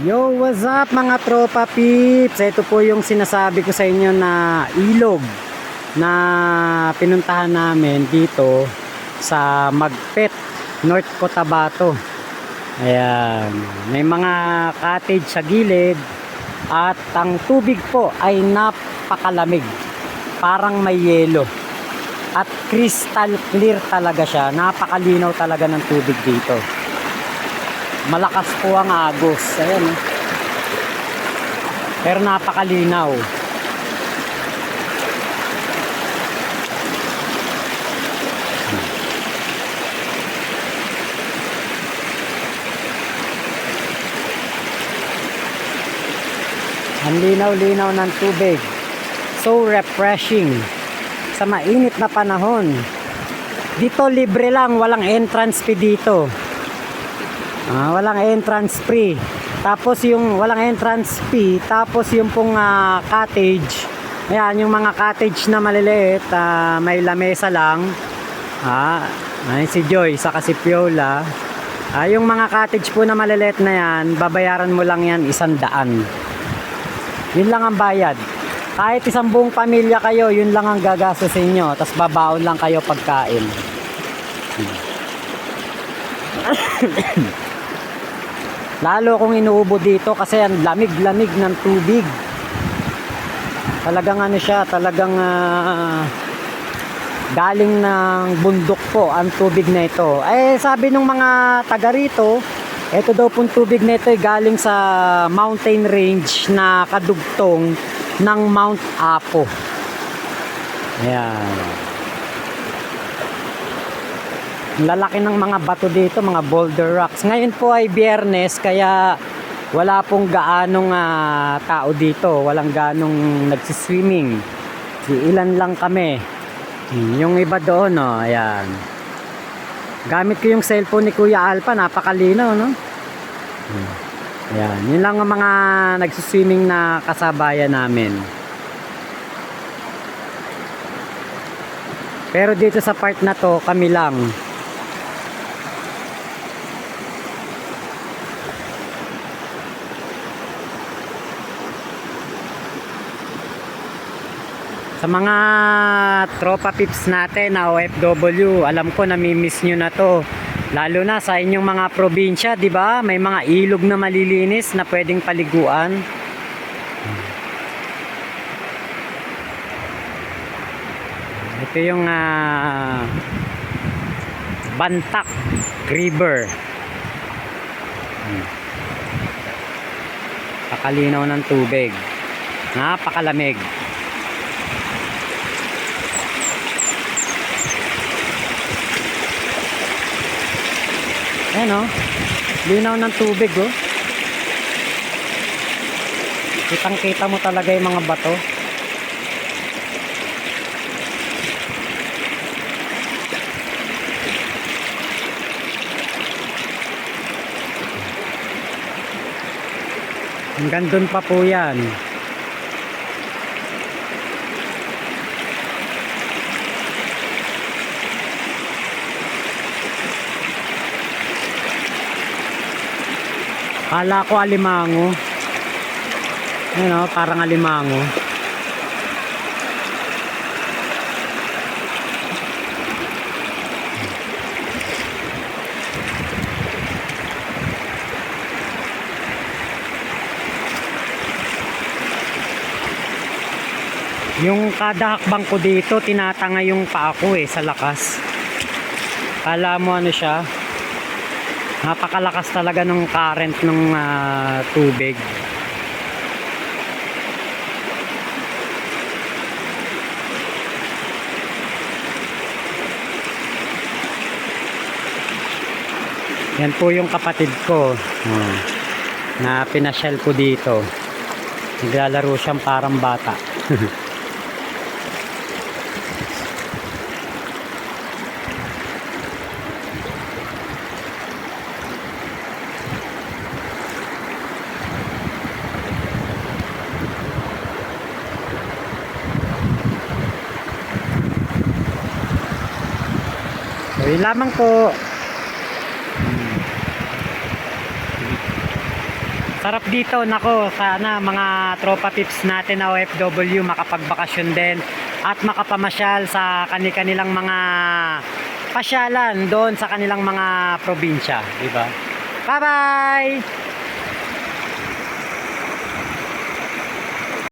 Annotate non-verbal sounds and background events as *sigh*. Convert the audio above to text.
Yo, what's up mga tropa peeps? Ito po yung sinasabi ko sa inyo na ilog na pinuntahan namin dito sa Magpet, North Cotabato. Ayan, may mga cottage sa gilid at ang tubig po ay napakalamig. Parang may yelo. At crystal clear talaga siya. Napakalinaw talaga ng tubig dito malakas po ang agos. Ayan eh. pero napakalinaw. Ang linaw-linaw ng tubig. So refreshing. Sa mainit na panahon. Dito libre lang walang entrance fee dito Ah, walang entrance free. Tapos yung walang entrance fee, tapos yung pong ah, cottage. Ayan, yung mga cottage na maliliit, ah, may lamesa lang. Ah, ay si Joy, saka si Piola. Ah, yung mga cottage po na maliliit na yan, babayaran mo lang yan isang daan. Yun lang ang bayad. Kahit isang buong pamilya kayo, yun lang ang gagastos sa inyo. Tapos babaon lang kayo pagkain. Lalo kung inuubo dito kasi ang lamig-lamig ng tubig. Talagang ano siya, talagang ah, galing ng bundok po ang tubig na ito. Eh sabi ng mga taga rito, ito daw pong tubig na ito ay galing sa mountain range na kadugtong ng Mount Apo. Ayan. Lalaki ng mga bato dito, mga boulder rocks. Ngayon po ay biyernes, kaya wala pong gaanong ah, tao dito. Walang ganong nagsiswimming. Ilan lang kami. Yung iba doon, oh, ayan. Gamit ko yung cellphone ni Kuya Alpa, napakalinaw, no? Ayan, yun lang ang mga nagsiswimming na kasabayan namin. Pero dito sa part na to, kami lang. Sa mga tropa pips natin na OFW, alam ko nami-miss nyo na to. Lalo na sa inyong mga probinsya, di ba? May mga ilog na malilinis na pwedeng paliguan. Ito yung ah, Bantak River. Pakalinaw ng tubig. Napakalamig. Ayan o. Linaw ng tubig o. Kitang kita mo talaga yung mga bato. Hanggang doon pa po yan. Kala ko alimango. Ayun o, parang alimango. Yung kada hakbang ko dito, tinatanga yung paa ko eh, sa lakas. Kala mo ano siya, napakalakas talaga ng current ng ah, tubig. Yan po yung kapatid ko. Oh, na pinasyal ko dito. Naglalaro siyang parang bata. *laughs* yun lamang po. Sarap dito, nako, sana mga tropa pips natin na OFW makapagbakasyon din at makapamasyal sa kani-kanilang mga pasyalan doon sa kanilang mga probinsya, di ba? Bye-bye!